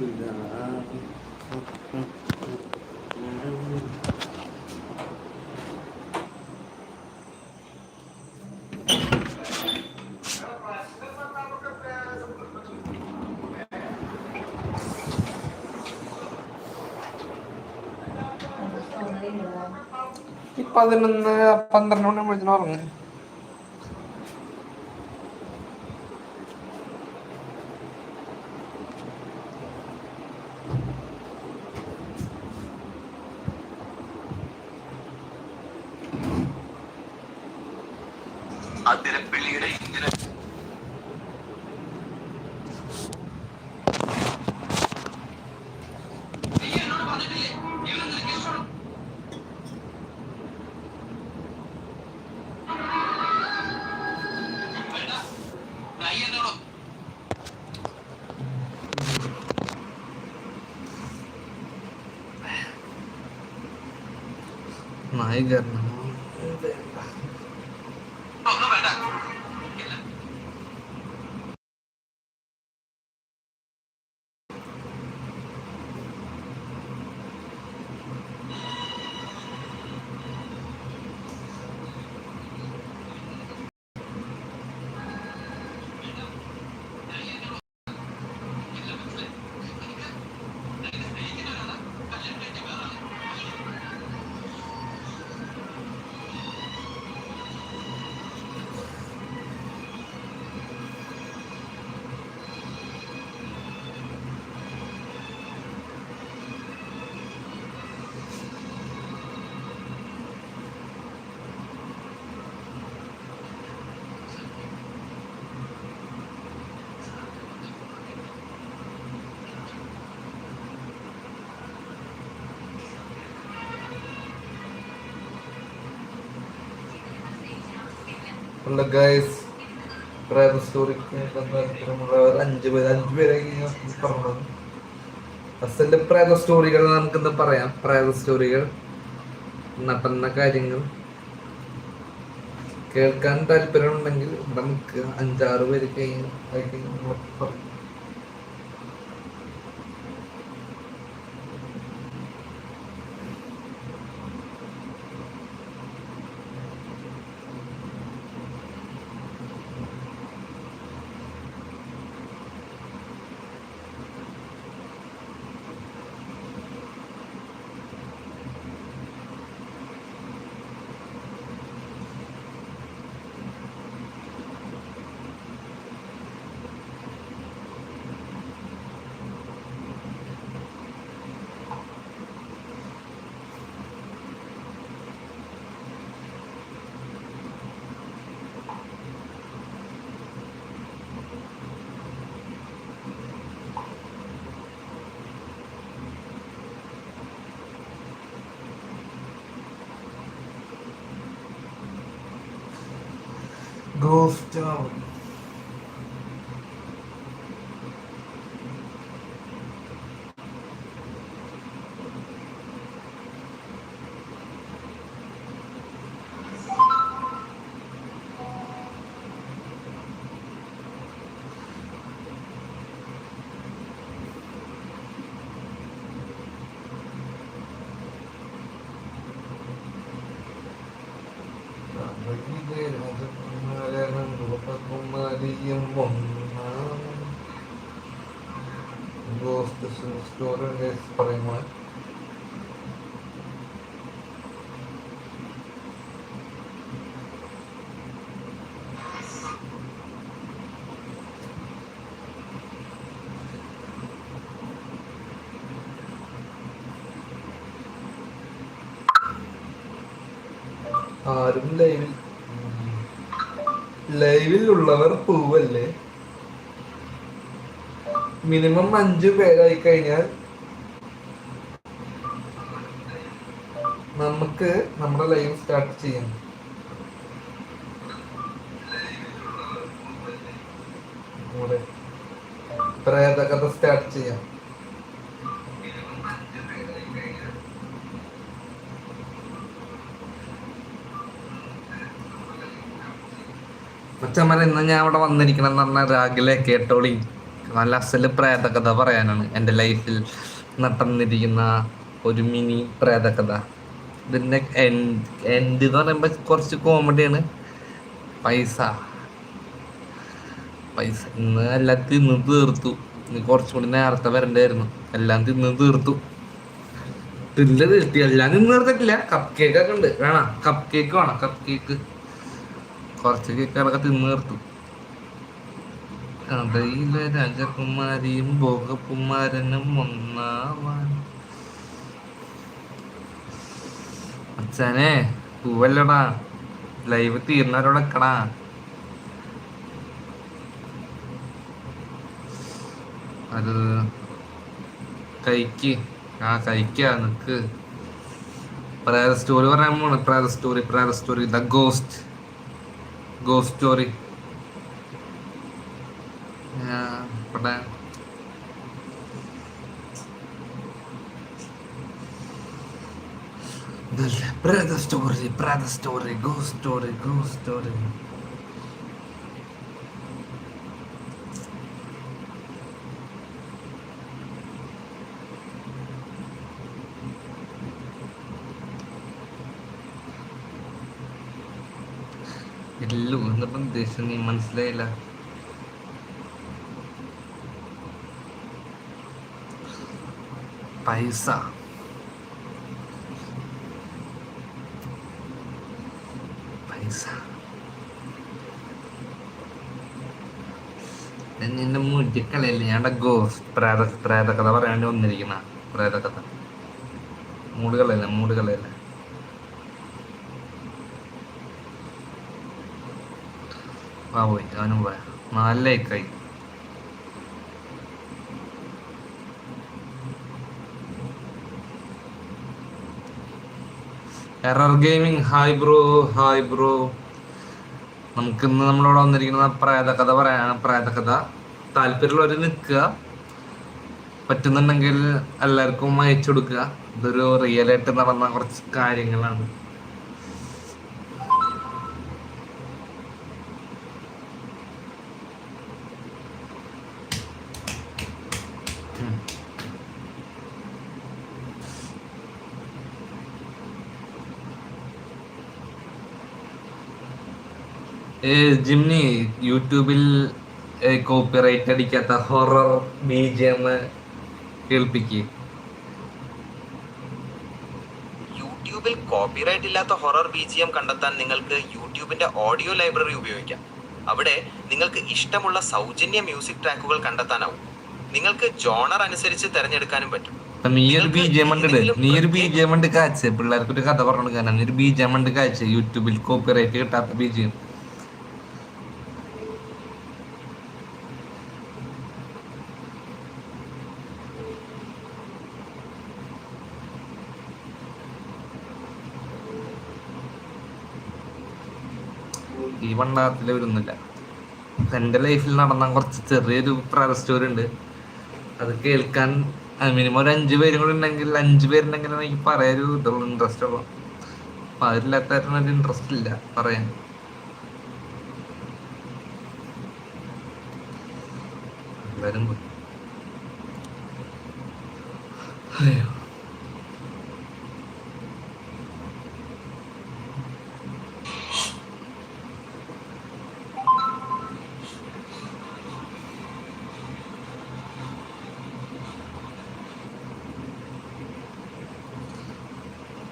ഈ പതിനൊന്ന് പന്ത്രണ്ട് മണി വിളിച്ചു ഉറങ്ങും. നായി കയറണം ഒന്നും വേണ്ട ഉള്ള ഗൈസ് പ്രേത സ്റ്റോറിക്ക് താല്പര്യമുള്ളവർ അഞ്ച് പേര് അഞ്ച് ഞാൻ പറഞ്ഞത് അസൽ പ്രേത സ്റ്റോറികൾ നമുക്ക് എന്താ പറയാം? പ്രേത സ്റ്റോറികൾ നടന്ന കാര്യങ്ങൾ. കേൾക്കാൻ താല്പര്യമുണ്ടെങ്കിൽ ഇവിടെ നിൽക്കുക അഞ്ചാറ് പേര് കഴിഞ്ഞ് പറയും ആരും ലൈവിൽ ലൈവിൽ ഉള്ളവർ പൂവല്ലേ? മിനിമം അഞ്ചു പേരായി കഴിഞ്ഞാൽ നമുക്ക് നമ്മുടെ ലൈവ് സ്റ്റാർട്ട് ചെയ്യാം. പ്രേതകഥ സ്റ്റാർട്ട് ചെയ്യാം. മച്ചമ്മ ഇന്ന് ഞാൻ അവിടെ വന്നിരിക്കണം എന്ന് പറഞ്ഞാൽ രാഗിലെ കേട്ടോളി. നല്ല അസൽ പ്രേതകഥ പറയാനാണ്. എന്റെ ലൈഫിൽ നടന്നിരിക്കുന്ന ഒരു മിനി പ്രേതകഥ. ഇതിന്റെ എൻഡ് എന്ന് പറയുമ്പോൾ കുറച്ച് കോമഡിയാണ് പൈസ. പൈസ. ഇന്ന് എല്ലാം തിന്ന് തീർത്തു. ഇനി കുറച്ചും കൂടി നേരത്തെ വരണ്ടായിരുന്നു. എല്ലാം തിന്ന് തീർത്തു. തിന്ന് തീർത്തി. എല്ലാം തിന്ന് തീർത്തിട്ടില്ല. കപ്പ് കേക്ക് ഒക്കെ ഉണ്ട്. വേണം. കപ്പ് കേക്ക് വേണം. കപ്പ് കേക്ക് കുറച്ച് കേക്കുകളൊക്കെ തിന്ന് തീർത്തു കഥയിലെ രാജകുമാരിയും ഭോഗകുമാരനും ഒന്നാവാൻ. അച്ഛനെ പൂവല്ലടാ. ലൈവ് തീർന്നവരോടക്കടാ. അത് കഴിക്ക്. ആ കഴിക്ക നിക്ക്. പ്രേത സ്റ്റോറി പറയാൻ പോണ്. പ്രേത സ്റ്റോറി പ്രേത story. The ghost. Ghost story ഇവിടെ. നല്ല പ്രേത സ്റ്റോറി പ്രേത story go story go story എല്ലാം എന്നിട്ട് ഉദ്ദേശം നീ മനസ്സിലായില്ല പൈസ പൈസ നിന്റെ മുടിക്കളയല്ലേ ഞാൻ ഗോസ് പ്രേത പ്രേതകഥ പറയാണ്ട് വന്നിരിക്കുന്ന. പ്രേതകഥ. മൂടുകളല്ല മൂടുകളല്ല? ആ പോയി. അവനും പോയ. നാലേക്കായി error gaming hi bro hi bro നമുക്ക് ഇന്ന് വന്നിരിക്കുന്ന പ്രേതകഥ പറയാനാണ് പ്രേതകഥ താല്പര്യമുള്ളവർ നിൽക്കുക. പറ്റുന്നുണ്ടെങ്കിൽ എല്ലാവർക്കും അയച്ചു കൊടുക്കുക. ഇതൊരു റിയലായിട്ട് നടന്ന കുറച്ച് കാര്യങ്ങളാണ് ഉം. ഏ, ജിംനി യൂട്യൂബിൽ കോപ്പിറൈറ്റ് അടിക്കാത്ത ഹൊറർ ബി ജി എം കേൾപ്പിക്ക്. യൂട്യൂബിൽ കോപ്പിറൈറ്റ് ഇല്ലാത്ത ഹൊറർ ബി ജി എം കണ്ടെത്താൻ നിങ്ങൾക്ക് യൂട്യൂബിന്റെ ഓഡിയോ ലൈബ്രറി ഉപയോഗിക്കാം. അവിടെ നിങ്ങൾക്ക് ഇഷ്ടമുള്ള സൗജന്യ മ്യൂസിക് ട്രാക്കുകൾ കണ്ടെത്താനാവും. നിങ്ങൾക്ക് ജോണർ അനുസരിച്ച് തിരഞ്ഞെടുക്കാനും പറ്റും. നീ ഒരു ബി ജി നീ ഒരു ബി ജി പിള്ളേർക്ക് ഒരു കഥ പറഞ്ഞു നീ ഒരു ബി ജി യൂട്യൂബിൽ കോപ്പിറൈറ്റ് കിട്ടാത്ത ബി ജി ഈ വരുന്നില്ല. എന്റെ ലൈഫിൽ നടന്ന കുറച്ച് ചെറിയൊരു പ്രയർ സ്റ്റോറി ഉണ്ട്. അത് കേൾക്കാൻ മിനിമം ഒരു അഞ്ചു പേരും കൂടെ ഉണ്ടെങ്കിൽ അഞ്ച് പേരുണ്ടെങ്കിൽ എനിക്ക് പറയാൻ ഒരു ഇതുള്ള ഇൻട്രസ്റ്റ് ഉള്ളു. അപ്പൊ അതില്ലാത്ത ഒരു ഇൻട്രസ്റ്റ് ഇല്ല പറയാൻ. എല്ലാവരും. അയ്യോ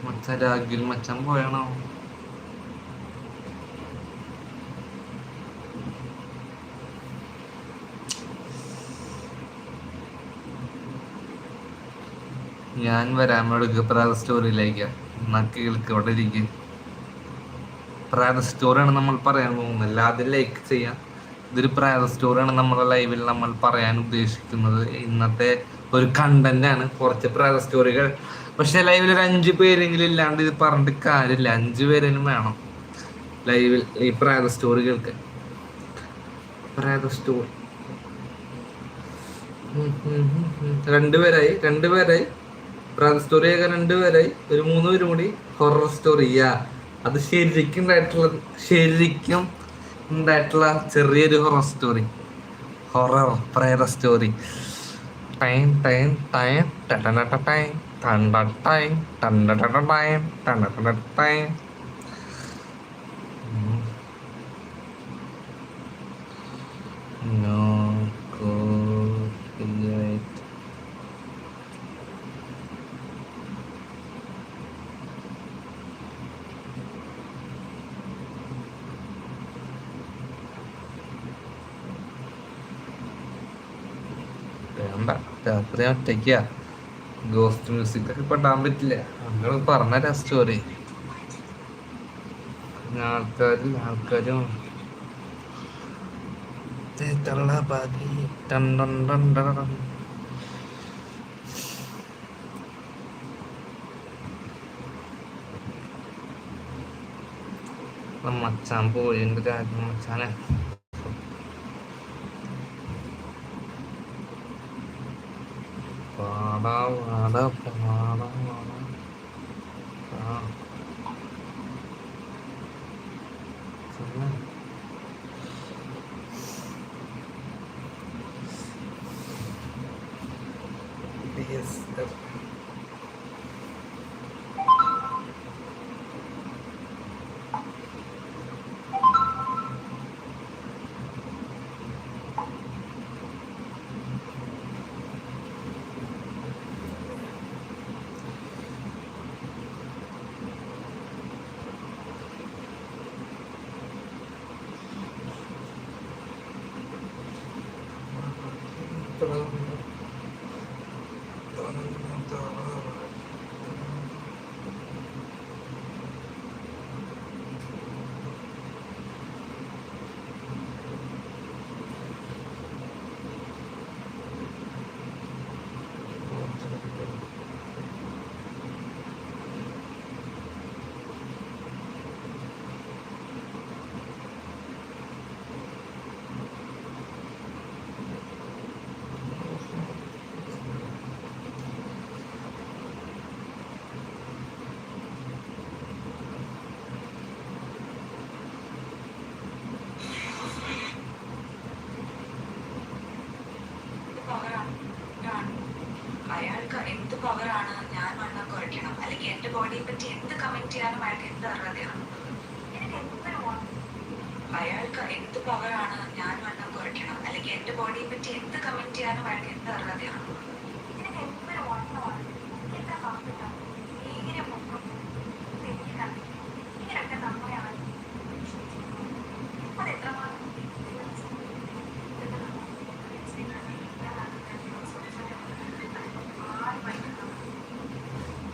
മച്ചാൻ രാഗിൽ മച്ചാൻ പോയാണോ? ഞാൻ എടുക്കുക പ്രാത സ്റ്റോറിയിലേക്ക് നക്കി കേൾക്ക്. അവിടെ ഇരിക്കും? പ്രാത സ്റ്റോറിയാണ് നമ്മൾ പറയാൻ പോകുന്നത്. അത് ലൈക്ക് ചെയ്യാം. ഇതൊരു പ്രാത സ്റ്റോറിയാണ് നമ്മുടെ ലൈവിൽ നമ്മൾ പറയാൻ ഉദ്ദേശിക്കുന്നത്. ഇന്നത്തെ ഒരു കണ്ടന്റ് ആണ്. കുറച്ച് പ്രാത സ്റ്റോറികൾ പക്ഷെ ലൈവിൽ ഒരു അഞ്ചു പേരെങ്കിലും ഇല്ലാണ്ട് ഇത് പറഞ്ഞിട്ട് കാര്യമില്ല. അഞ്ചു പേരെങ്കിലും വേണം. ലൈവിൽ ഈ പ്രാത സ്റ്റോറി കേൾക്കാൻ പ്രാത സ്റ്റോറി രണ്ടുപേരായി രണ്ടുപേരായി പ്രാത സ്റ്റോറി കേൾക്കാൻ രണ്ടുപേരായി ഒരു മൂന്ന് പേരും കൂടി ഹൊറർ സ്റ്റോറി യാ അത് ശരിക്കും ഉണ്ടായിട്ടുള്ള ശരിക്കും ഉണ്ടായിട്ടുള്ള ചെറിയൊരു ഹൊറർ സ്റ്റോറി ഹൊറർ പ്രേത story time time time time. ടടനട time ടണ്ട ടൈം ടണ്ടട ടൈം ടണ്ടട ടൈം No copyright. വേണ്ട രാത്രി ഒറ്റയ്ക്കാ ഗോസ്റ്റ് മ്യൂസിക് ഒക്കെ ഇപ്പൊ ഇടാൻ പറ്റില്ല. നിങ്ങൾ പറഞ്ഞ സ്റ്റോറി ആൾക്കാരും ആൾക്കാരും. മച്ചാൻ പോയി എന്റെ കാര്യം മച്ചാനെ പാടാ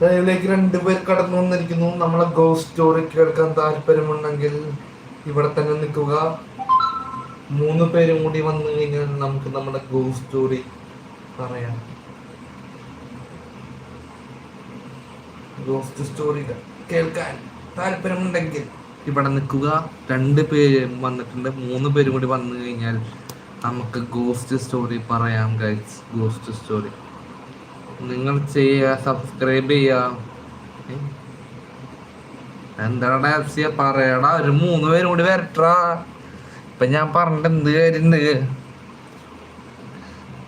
ലൈവിലേക്ക് രണ്ടുപേർ കടന്നു വന്നിരിക്കുന്നു. നമ്മളെ ഗോസ് സ്റ്റോറി കേൾക്കാൻ താല്പര്യമുണ്ടെങ്കിൽ ഇവിടെ തന്നെ നിൽക്കുക. മൂന്ന് പേരും കൂടി വന്നു കഴിഞ്ഞാൽ നമുക്ക് നമ്മുടെ ഗോസ് സ്റ്റോറി പറയാം. ഗോസ്റ്റ് സ്റ്റോറി കേൾക്കാൻ താല്പര്യമുണ്ടെങ്കിൽ ഇവിടെ നിൽക്കുക. രണ്ട് പേര് വന്നിട്ടുണ്ട്. മൂന്ന് പേരും കൂടി വന്നു കഴിഞ്ഞാൽ നമുക്ക് ഗോസ്റ്റ് സ്റ്റോറി പറയാം ഗൈസ് ഗോസ്റ്റ് സ്റ്റോറി നിങ്ങൾ ചെയ്യുക സബ്സ്ക്രൈബ് ചെയ്യുക എന്താണ് എന്താടാ പറയണ? ഒരു മൂന്ന് പേരും കൂടി വരട്ടാ ഇപ്പൊ ഞാൻ പറഞ്ഞിട്ട് എന്ത് കാര്യണ്ട്?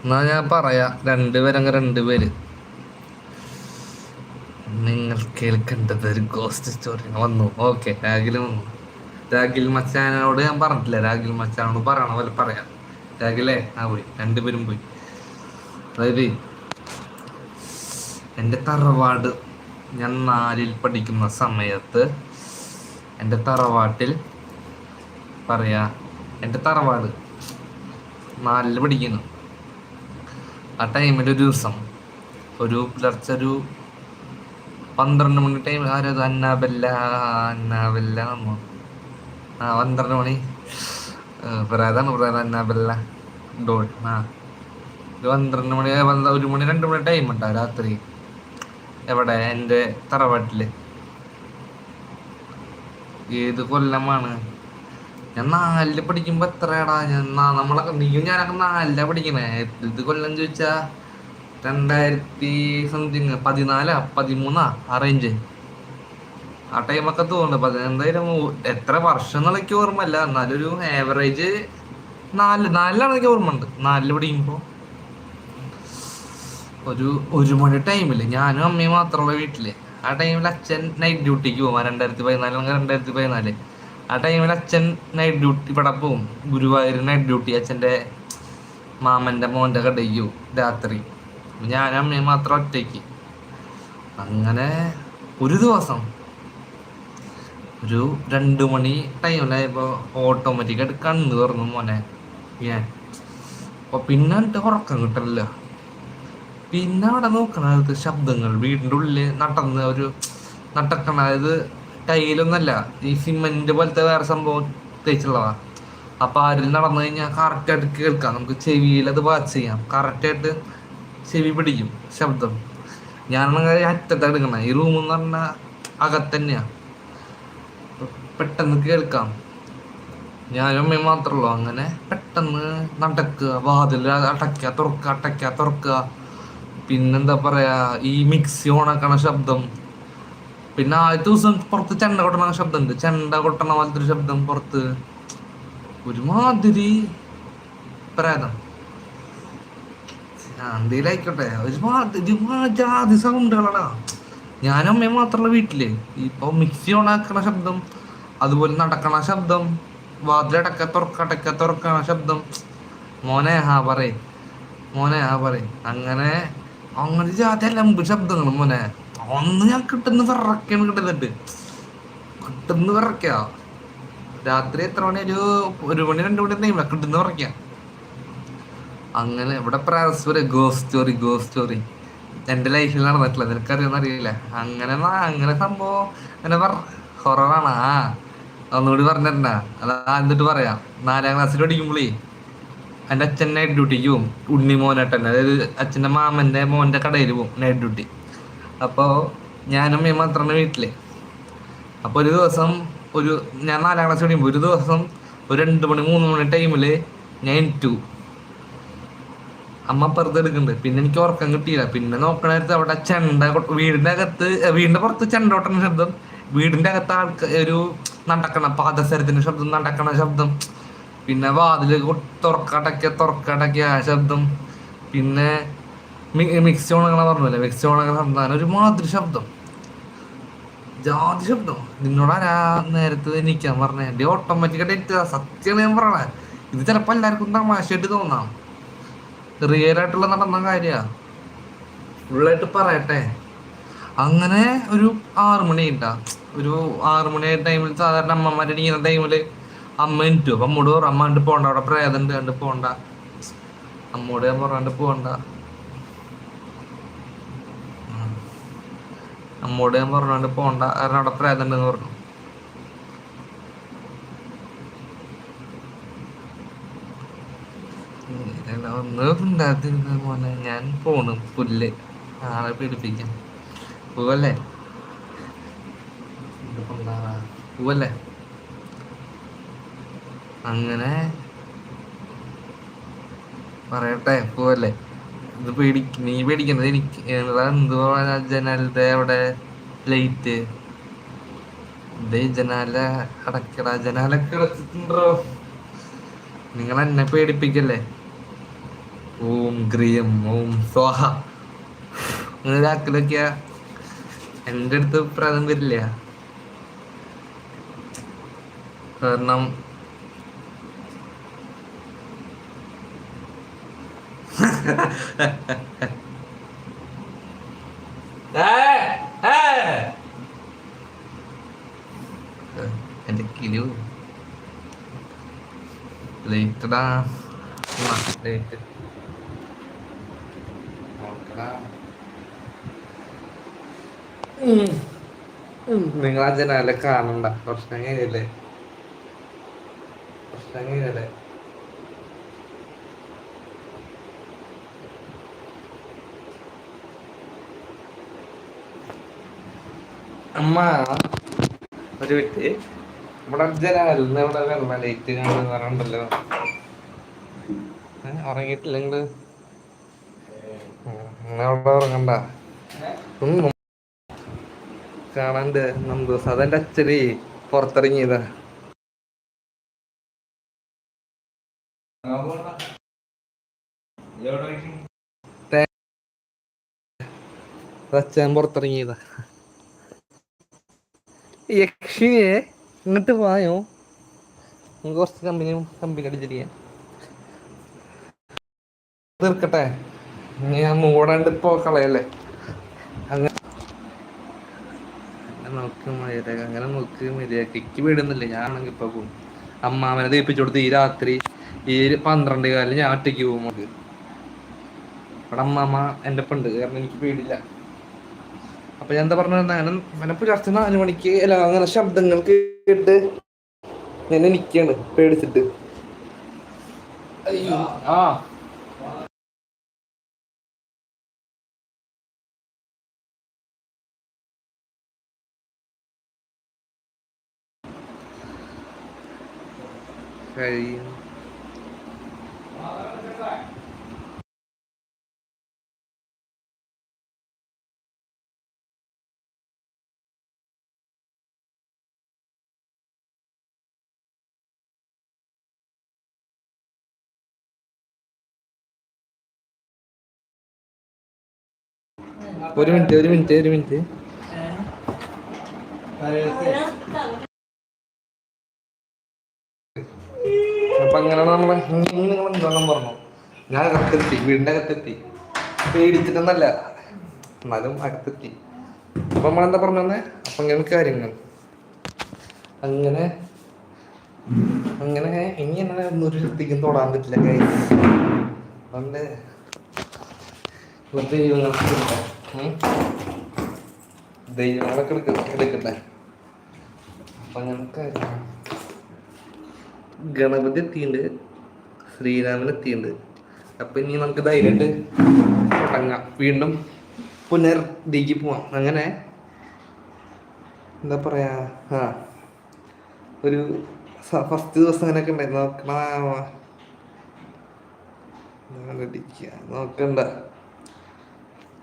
എന്നാ ഞാൻ പറയാ. രണ്ടുപേരങ്ങ രണ്ടുപേര് നിങ്ങൾ കേൾക്കേണ്ടത് ഒരു ഗോസ്റ്റ് സ്റ്റോറി വന്നു. ഓക്കെ രാഗിൽ വന്നു. രാഗിൽ മച്ചാനോട് ഞാൻ പറഞ്ഞിട്ടില്ല? രാഗിൽ മച്ചാനോട് പറയണ പോലെ പറയാം. രാഗിലേ? ആ പോയി. രണ്ടുപേരും പോയി. അതായത് എന്റെ തറവാട് ഞാൻ നാലിൽ പഠിക്കുന്ന സമയത്ത് എന്റെ തറവാട്ടിൽ പറയാ എന്റെ തറവാട് നാലിൽ പഠിക്കുന്നു. ആ ടൈമിൽ ഒരു ദിവസം ഒരു പുലർച്ചെ ഒരു പന്ത്രണ്ട് മണി ടൈം ആരത് അന്നാബല്ല അന്നാബല്ല ആ പന്ത്രണ്ട് മണി. പ്രേതാണ് പ്രേത അന്നാബല്ല ഡോട്ട് ആ. ഒരു പന്ത്രണ്ട് മണി ഒരു മണി രണ്ട് മണി ടൈം ഉണ്ടാവും രാത്രി. എവിടെ? എന്റെ തറവാട്ടിൽ. ഏത് കൊല്ലമാണ്? ഞാൻ നാലിൽ പഠിക്കുമ്പോ എത്രയാടാ? ഞാൻ നമ്മളൊക്കെ നീയും ഞാനൊക്കെ നാലിലാ പഠിക്കണേ. ഇത് കൊല്ലം ചോദിച്ചാ? രണ്ടായിരത്തി സംതിങ് പതിനാലാ? പതിമൂന്നാ? ആ റേഞ്ച് ആ ടൈമൊക്കെ തോന്നുന്നു. പതിനെന്തായാലും എത്ര വർഷം എന്നുള്ളക്ക് ഓർമ്മല്ല അല്ല ഒരു ആവറേജ് നാല് നാലിലാണ് ഓർമ്മ ഉണ്ട് നാലിൽ പഠിക്കുമ്പോൾ ഒരു ഒരു മണി ടൈമിൽ ഞാനും അമ്മയും മാത്രമുള്ള വീട്ടിൽ. ആ ടൈമിൽ അച്ഛൻ നൈറ്റ് ഡ്യൂട്ടിക്ക് പോകും. രണ്ടായിരത്തി പതിനാല് അല്ലെങ്കിൽ രണ്ടായിരത്തി പതിനാല്. ആ ടൈമിൽ അച്ഛൻ നൈറ്റ് ഡ്യൂട്ടി ഇവിടെ പോവും ഗുരുവായൂർ നൈറ്റ് ഡ്യൂട്ടി അച്ഛന്റെ മാമന്റെ മോന്റെ കടയ്ക്ക് പോവും രാത്രി. ഞാനും അമ്മയും മാത്രം ഒറ്റയ്ക്ക്. അങ്ങനെ ഒരു ദിവസം ഒരു രണ്ട് മണി ടൈമിലായപ്പോൾ ഓട്ടോമാറ്റിക്കായിട്ട് കണ്ണു തുറന്നു മോനെ. ഞാൻ അപ്പൊ പിന്നെ ഉറക്കം കിട്ടണില്ല. പിന്നെ അവിടെ നോക്കണത് ശബ്ദങ്ങൾ വീടിന്റെ ഉള്ളിൽ നടന്ന ഒരു നടക്കണ. അതായത് ടൈലൊന്നല്ല ഈ സിമെന്റ് പോലത്തെ വേറെ സംഭവം തേച്ചുള്ളതാ അപ്പൊ ആരിൽ നടന്നു കഴിഞ്ഞാൽ കറക്റ്റായിട്ട് കേൾക്കാം. നമുക്ക് ചെവിയിൽ അത് വാച്ച് ചെയ്യാം. കറക്റ്റായിട്ട് ചെവി പിടിക്കും ശബ്ദം. ഞാനാണെങ്കിൽ അറ്റത്ത് എടുക്കണ ഈ റൂം എന്ന് പറഞ്ഞാൽ അകത്തന്നെയാ പെട്ടെന്ന് കേൾക്കാം. ഞാനും അമ്മയും മാത്രമല്ലോ അങ്ങനെ പെട്ടെന്ന് നടക്കുക. വാതിൽ അടയ്ക്കുക തുറക്കുക അടയ്ക്കുക തുറക്കുക. പിന്നെന്താ പറയാ ഈ മിക്സി ഓണാക്കണ ശബ്ദം. പിന്നെ ആദ്യത്തെ ദിവസം പുറത്ത് ചെണ്ട കൊട്ടണ ശബ്ദം ഉണ്ട് ചെണ്ട കൊട്ടണ പോലത്തെ ഒരു ശബ്ദം പുറത്ത്. ഒരുമാതിരി പ്രേതം എന്തേലായിക്കോട്ടെ ഒരുമാതിരി ഒരുമാ- ജാതി സൗണ്ടുകളാടാ. ഞാനും അമ്മയും മാത്രമുള്ള വീട്ടിൽ. ഇപ്പൊ മിക്സി ഓണാക്കണ ശബ്ദം അതുപോലെ നടക്കണ ശബ്ദം വാതിലടക്ക തുറക്കടക്ക തുറക്കണ ശബ്ദം. മോനെ ഹാ പറ മോനെ ഹാ പറ അങ്ങനെ അങ്ങനെ ജാതി ലമ്പ് ശബ്ദങ്ങൾ മോനെ. ഒന്ന് ഞാൻ കിട്ടുന്ന വിറക്കാണ് കിട്ടുന്നുണ്ട് കിട്ടുന്ന വിറക്ക. രാത്രി എത്ര മണി ഒരു ഒരു മണി രണ്ടു മണി എന്തെങ്കിലും കിട്ടുന്ന വിറക്ക. അങ്ങനെ ഇവിടെ പ്രാസൂര് ഗോ സ്റ്റോറി ഗോ സ്റ്റോറി എന്റെ ലൈഫിൽ നടന്നിട്ടില്ല നിനക്കറിയാന്ന് അറിയില്ല? അങ്ങനെ അങ്ങനെ സംഭവം. അങ്ങനെ ഹൊററാണ് ആ ഒന്നുകൂടി പറഞ്ഞിട്ടുണ്ടാ അതാ എന്നിട്ട് പറയാം. നാലാം ക്ലാസ്സിൽ പഠിക്കുമ്പോളേ എന്റെ അച്ഛൻ നൈറ്റ് ഡ്യൂട്ടിക്ക് പോകും ഉണ്ണി മോനട്ടൻ അതായത് അച്ഛന്റെ മാമന്റെ മോന്റെ കടയിൽ പോകും നൈറ്റ് ഡ്യൂട്ടി അപ്പോൾ ഞാനും അമ്മയും മാത്രമാണ് വീട്ടിൽ. അപ്പോൾ ഒരു ദിവസം ഒരു ഞാൻ നാലാം ക്ലാസ് കഴിയുമ്പോൾ ഒരു ദിവസം ഒരു രണ്ട് മണി മൂന്ന് മണി ടൈമിൽ ഞാൻ ടു അമ്മ പുറത്ത് എടുക്കുന്നുണ്ട് പിന്നെ എനിക്ക് ഉറക്കം കിട്ടിയില്ല. പിന്നെ നോക്കണ നേരത്ത് അവിടെ ചെണ്ട വീടിന്റെ അകത്ത് വീടിന്റെ പുറത്ത് ചെണ്ട ശബ്ദം വീടിന്റെ അകത്ത് ആൾക്ക് ഒരു നടക്കണ പാദസരത്തിന്റെ ശബ്ദം നടക്കണ ശബ്ദം പിന്നെ വാതിൽ തുറക്കടക്കിയ തുറക്കടക്കിയ തുറക്കടക്ക ആ ശബ്ദം. പിന്നെ മിക്സി ഉണങ്ങണ പറഞ്ഞല്ലേ? മിക്സി ഉണങ്ങണ ശബ്ദം. ഒരു മാതിരി ശബ്ദം. ജാതി ശബ്ദം. നിന്നോട് ഞാൻ നേരത്തെ നിൽക്കാൻ പറഞ്ഞേ? എന്റെ ഓട്ടോമാറ്റിക്കായിട്ട് എനിക്ക് സത്യം ഞാൻ പറയണേ ഇത് ചിലപ്പോ എല്ലാവർക്കും തമാശയായിട്ട് തോന്നാം. റിയൽ ആയിട്ടുള്ള നടന്ന കാര്യ. ഫുള്ളായിട്ട് പറയട്ടെ. അങ്ങനെ ഒരു ആറുമണി ഉണ്ടാ ഒരു ആറുമണി ടൈമിൽ സാധാരണ അമ്മമാരുടെ ഇരിക്കുന്ന ടൈമിൽ അമ്മ എനിറ്റു അപ്പൊ അമ്മോട് പറ അമ്മ കണ്ട് പോണ്ട അവിടെ പ്രേതണ്ട് കണ്ട് പോണ്ട. അമ്മോട് ഞാൻ പറഞ്ഞാണ്ട് പോണ്ട. അമ്മോട് ഞാൻ പറഞ്ഞാണ്ട് പോണ്ട. കാരണം അവിടെ പ്രേതണ്ടെന്ന് പറഞ്ഞു. ഇല്ല, ഒന്നും മോനെ. ഞാൻ പോണു പുല്ല്. ആളെ പീഡിപ്പിക്കാം പോവല്ലേ? പോവല്ലേ? അങ്ങനെ പറയട്ടെ പോവല്ലേ? ഇത് പേടി നീ പേടിക്കണത് എനിക്ക് എന്താ ജനലിന്റെ അവിടെ ലൈറ്റ് ജനാല അടക്കട ജനാലൊക്കെ അടച്ചിട്ടുണ്ടോ? നിങ്ങൾ എന്നെ പേടിപ്പിക്കല്ലേ? ഓം ഗ്രീം ഓം സ്വാഹ. അങ്ങനെ ഇതാക്കലൊക്കെയ എന്റെ അടുത്ത് പ്രതം വരില്ല. കാരണം എന്റെ കിലോ ലേറ്റടാ ലേറ്റ് നിങ്ങൾ ആ ജനാലെ കാണണ്ട പ്രശ്നം കഴിഞ്ഞല്ലേ പ്രശ്നം കഴിഞ്ഞല്ലേ അമ്മ ഒരു വിട്ട് ഇവിടെ അർജനായിരുന്നു ഇവിടെ വെള്ളം ലൈറ്റ് കാണുന്ന പറഞ്ഞിട്ടുണ്ടല്ലോ. ഏ, ഉറങ്ങിയിട്ടില്ല നിങ്ങൾ? ഉം, എന്നാ അവിടെ ഉറങ്ങണ്ട. കാണാണ്ട് കാണാണ്ട് ദിവസം അതെന്റെ അച്ഛനെ പുറത്തിറങ്ങിയതാ. അച്ഛൻ പുറത്തിറങ്ങിയതാ. യക്ഷിയെ ഇങ്ങോട്ട് വായോ? നമുക്ക് കുറച്ച് കമ്പനി കമ്പനി അടിച്ചിരിക്കാൻ തീർക്കട്ടെ. ഞാൻ മൂടാണ്ട് ഇപ്പോ കളയല്ലേ? അങ്ങനെ നോക്ക് മര്യാദ അങ്ങനെ നോക്ക് മര്യാദ കിക്ക് വീടുന്നില്ല ഞാനാണെങ്കിൽ ഇപ്പൊ പോകും അമ്മാവനെ തേപ്പിച്ചു കൊടുത്ത് ഈ രാത്രി ഈ പന്ത്രണ്ട് കാലം ഞാൻ ഒറ്റയ്ക്ക് പോകും നമുക്ക് അവിടെ അമ്മാമ്മ എന്റെ ഉണ്ട് കാരണം എനിക്ക് പേടില്ല അപ്പൊ ഞാൻ എന്താ പറഞ്ഞു അങ്ങനെ അങ്ങനെ പുലർച്ചെ നാല് മണിക്ക് അല്ല അങ്ങനെ ശബ്ദങ്ങൾ കേട്ട് ഞാൻ നിക്കാണ്. പേടിച്ചിട്ട്. അയ്യോ. ആ. കഴിയും ഒരു മിനിറ്റ് ഒരു മിനിറ്റ് ഒരു മിനിറ്റ്. അപ്പൊ അങ്ങനെയാണ് നമ്മളെ നിങ്ങൾ പറഞ്ഞു. ഞാൻ അകത്തെത്തി വീടിന്റെ അകത്തെത്തി. പേടിച്ചിട്ടൊന്നല്ല. എന്നാലും അകത്തെത്തി. അപ്പൊ നമ്മളെന്താ പറഞ്ഞു തന്നെ അപ്പൊ അങ്ങനെ കാര്യങ്ങൾ. അങ്ങനെ അങ്ങനെ ഇനി എന്നെ ഒന്നൊരു ശക്തിക്കും തൊടാൻ പറ്റില്ല കാര്യം അതുകൊണ്ട് ദൈവങ്ങൾക്ക്. എടുക്കട്ടെ. അപ്പൊ അങ്ങനെ കാര്യങ്ങൾ ഗണപതി എത്തിയിട്ടുണ്ട് ശ്രീരാമൻ എത്തിയിട്ടുണ്ട് അപ്പൊ ഇനി നമുക്ക് ധൈര്യമായിട്ട് തുടങ്ങാം. വീണ്ടും പുനർദിക്ക് പോവാം. അങ്ങനെ എന്താ പറയാ ആ ഒരു ഫസ്റ്റ് ദിവസം അങ്ങനെയൊക്കെ ഉണ്ടായി നോക്കണ നോക്കണ്ട.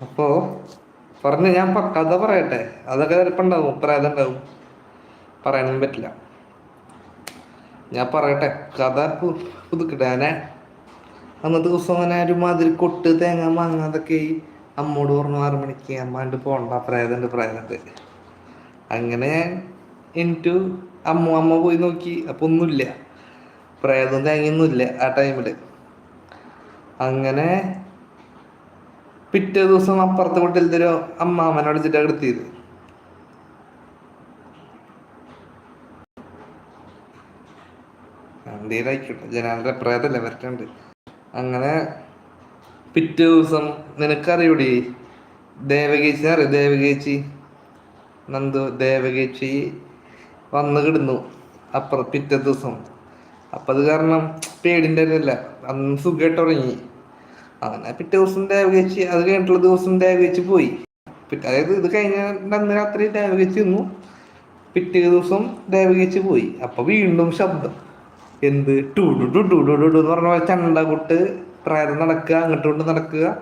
അപ്പോ പറഞ്ഞു ഞാൻ കഥ പറയട്ടെ. അതൊക്കെ ചിലപ്പോ ഉണ്ടാവും പ്രേതം ഉണ്ടാവും. പറയാനും പറ്റില്ല. ഞാൻ പറയട്ടെ. കഥ പുതുക്കിട്ടെ. പുതുക്കട്ടെ അന്നത്തെ ദിവസം അങ്ങനെ ഒരുമാതിരി കൊട്ട് തേങ്ങ മാങ്ങ അതൊക്കെ ഈ അമ്മോട് പറഞ്ഞു ആറു മണിക്ക് അമ്മാണ്ട് പോണ്ട. പ്രേതണ്ട് പ്രേതണ്ട്. അങ്ങനെ ഞാൻ എനിക്ക് അമ്മ അമ്മ പോയി നോക്കി. അപ്പൊ ഒന്നുമില്ല. പ്രേതം തേങ്ങയൊന്നുമില്ല ആ ടൈമിൽ അങ്ങനെ പിറ്റേ ദിവസം അപ്പുറത്തെ വീട്ടിലൊരു അമ്മാമനെ അടിച്ചിട്ട് കിടത്തിയത് എന്തേലായിക്കോട്ടെ ജനാലിന്റെ പ്രേതല്ലേ വരട്ടുണ്ട്. അങ്ങനെ പിറ്റേ ദിവസം നിനക്കറിയൂടി ദേവകേച്ചി അറിയ? ദേവകേച്ചി നന്ദു ദേവകേച്ചി വന്നു കിടന്നു അപ്പുറം പിറ്റേ ദിവസം. അപ്പൊ അത് കാരണം പേടിന്റെ അല്ല അന്ന് സുഖമായിട്ട് തുടങ്ങി അങ്ങനെ പിറ്റേ ദിവസം ദേവകേച്ചി അത് കഴിഞ്ഞിട്ടുള്ള ദിവസം ദേവകേച്ചി പോയി. പിറ്റ അതായത് ഇത് കഴിഞ്ഞ അന്ന് രാത്രി ലാവികേച്ച് നിന്നു. പിറ്റേ ദിവസം ദേവകേച്ചി പോയി. അപ്പൊ വീണ്ടും ശബ്ദം. എന്ത്? ടൂടു ടു ടു ടു എന്ന് പറഞ്ഞ പോലെ ചണ്ട കൊട്ട് പ്രേതം നടക്കുക അങ്ങോട്ട് കൊണ്ട് നടക്കുക.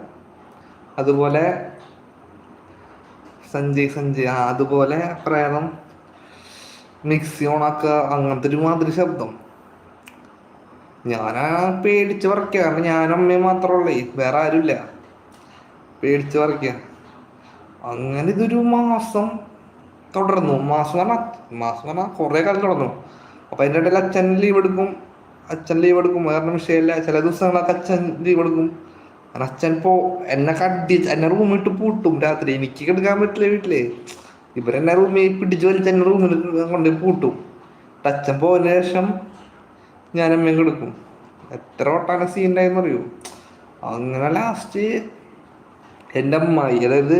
അതുപോലെ സഞ്ജയ് സഞ്ജയ് അതുപോലെ പ്രേതം മിക്സി ഓണാക്കുക. അങ്ങനത്തെ ഒരു മാതിരി ശബ്ദം. ഞാനാ പേടിച്ച് പറക്കുക കാരണം ഞാനും അമ്മയും മാത്രമുള്ളേ വേറെ ആരുമില്ല. പേടിച്ച് പറക്കുക അങ്ങനെ ഇതൊരു മാസം തുടർന്നു. മാസം പറഞ്ഞാൽ മാസം പറഞ്ഞാൽ കുറേ കാലം തുടർന്നു. അപ്പൊ അതിന്റെ ഇടയിൽ അച്ഛൻ ലീവ് എടുക്കും. അച്ഛൻ ലീവ് എടുക്കും. വേറെ വിഷയമില്ല. ചില ദിവസങ്ങളൊക്കെ അച്ഛൻ ലീവ് എടുക്കും. കാരണം അച്ഛൻ പോ എന്നെ കടി എന്നെ റൂമിട്ട് പൂട്ടും രാത്രി. എനിക്ക് കിടക്കാൻ പറ്റില്ല വീട്ടിൽ. ഇവരെന്നെ റൂമിൽ പിടിച്ച് വലിച്ച് എന്നെ റൂമിൽ കൊണ്ട് പൂട്ടും. അച്ഛൻ പോയതിനു ശേഷം ഞാൻ അമ്മയും കൊടുക്കും എത്ര വട്ടാണ് സീൻ ഉണ്ടായെന്ന് അറിയൂ അങ്ങനെ ലാസ്റ്റ് എന്റെ അമ്മായി അതായത്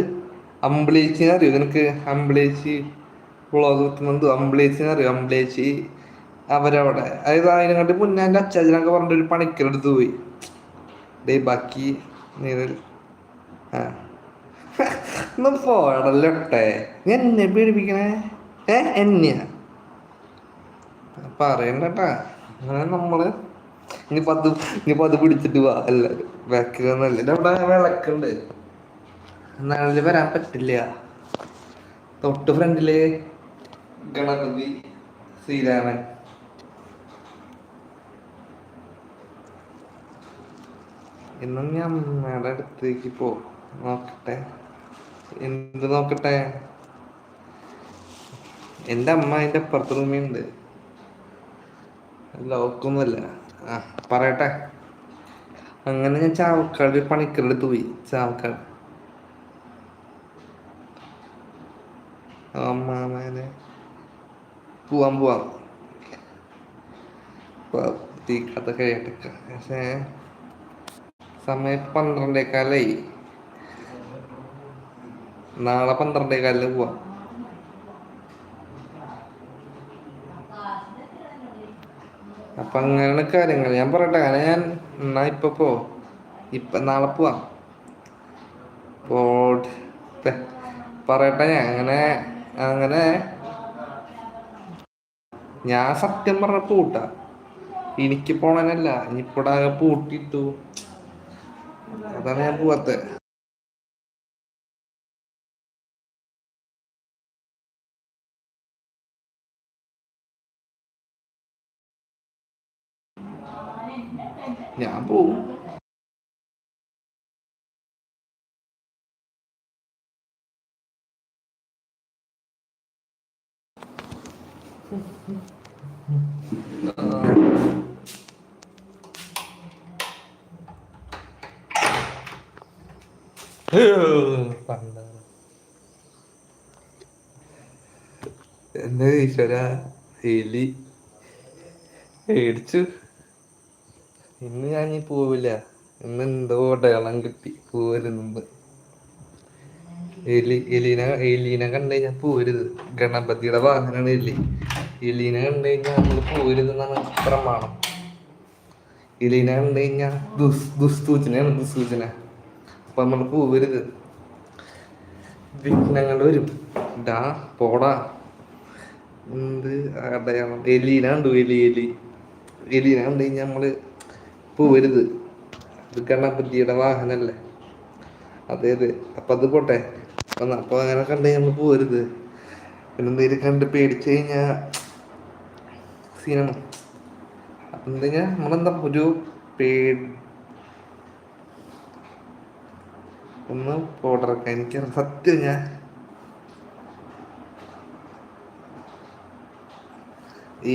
അമ്പിളേച്ചി അറിയൂ? നിനക്ക് അമ്പിളേച്ചി വ്ളോഗ് എത്തുന്നത് അമ്പിളേച്ചി അറിയൂ? അമ്പിളേച്ചി അവരവിടെ അതായത് അതിനെക്കാട്ടി മുന്നേ എന്റെ അച്ചാച്ചനൊക്കെ പറഞ്ഞിട്ട് ഒരു പണിക്കരെടുത്ത് പോയി. ഡേ ബാക്കി നീതൽ ആ. ഒന്ന് പോടല്ലോട്ടെ നീ എന്നെ പേടിപ്പിക്കണേ? ഏ എന്നെയാ? പറയണ്ടട്ടാ അങ്ങനെ നമ്മൾ ഇനിയിപ്പോ അത് ഇനിയിപ്പോ അത് പിടിച്ചിട്ട് വാ അല്ല എന്റെ അവിടെ വിളക്കുണ്ട്. എന്നാലും വരാൻ പറ്റില്ല. തൊട്ട് ഫ്രണ്ടിൽ ഗണപതി ശ്രീരാമൻ. എന്നും ഞാൻ അമ്മയുടെ അടുത്തേക്ക് പോ നോക്കട്ടെ. എന്ത് നോക്കട്ടെ? എന്റെ അമ്മ എന്റെ അപ്പുറത്ത് റൂമിലുണ്ട്. ലോക്കൊന്നുമല്ല. ആ പറയട്ടെ. അങ്ങനെ ഞാൻ ചാവക്കാട് ഒരു പണിക്കരുടെ അടുത്ത് പോയി. ചാവക്കാട്. അമ്മാനെ പോവാൻ പോവാം തീക്കാത്ത കഴിയട്ടെ പക്ഷേ സമയം പന്ത്രണ്ടേക്കാലായി നാളെ പന്ത്രണ്ടേക്കാലിന് പോവാം. അപ്പൊ അങ്ങനെയാണ് കാര്യങ്ങൾ. ഞാൻ പറയട്ടെ അങ്ങനെ ഞാൻ എന്നാ ഇപ്പൊ പോ. ഇപ്പൊ നാളെ പോവാം. പറയട്ടെ ഞാൻ അങ്ങനെ അങ്ങനെ. ഞാൻ സത്യം പറഞ്ഞ പൂട്ട. എനിക്ക് പോണനല്ല ഇനിയിപ്പോടാകെ പൂട്ടിട്ടു. അതാണ് ഞാൻ പോവാത്തെ. ഞാൻ പോവും എന്താ ഈശ്വര എലി. പേടിച്ചു ഇന്ന് ഞാൻ ഇനി പോവില്ല. ഇന്ന് എന്തോ അടയാളം കിട്ടി. പോരുന്നത് എലി എലീന എലീന കണ്ടു കഴിഞ്ഞാൽ പോരുത് ഗണപതിയുടെ വാഹനമാണ് എലി. എലീന കണ്ടു കഴിഞ്ഞാൽ നമ്മൾ പോരുത് എന്നാണ് പ്രമാണം. എലീന കണ്ടു കഴിഞ്ഞാൽ ദുസ് ദുസ്സൂചനയാണ് ദുസ്സൂചന. അപ്പൊ നമ്മൾ പോവരുത് വിഘ്നങ്ങൾ വരും ഡാ പോടാ. എന്ത് അടയാളം. എലീന കണ്ടു എലി എലി. എലീന കണ്ടു കഴിഞ്ഞാൽ നമ്മൾ പോവരുത് അത് ഗണപതിയുടെ വാഹനല്ലേ? അതെ അതെ അപ്പൊ അത് പോട്ടെ. അപ്പൊ അപ്പൊ അങ്ങനെ കണ്ടു നമ്മൾ പോവരുത് പിന്നെ എന്തെങ്കിലും കണ്ട് പേടിച്ചു കഴിഞ്ഞാ സീനാണ്. അപ്പൊ എന്താ കഴിഞ്ഞാൽ നമ്മളെന്താ ഒരു പേടി. ഒന്ന് ഓർഡറൊക്കെ എനിക്ക് സത്യം ഞാൻ.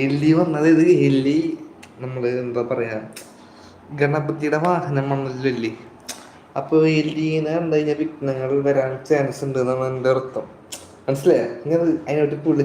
എല്ലി വന്നത് ഇത് എല്ലി നമ്മൾ എന്താ പറയാ ഗണപതിയുടെ വാഹനം വന്നല്ലോ എലി അപ്പൊ എലീനെ കണ്ടു കഴിഞ്ഞാൽ വിഘ്നങ്ങൾ വരാൻ ചാൻസ് ഉണ്ട് എന്നാണ് എന്റെ അർത്ഥം. മനസ്സിലായോ? ഇങ്ങനെ അതിനോട്ട് പുള്ളി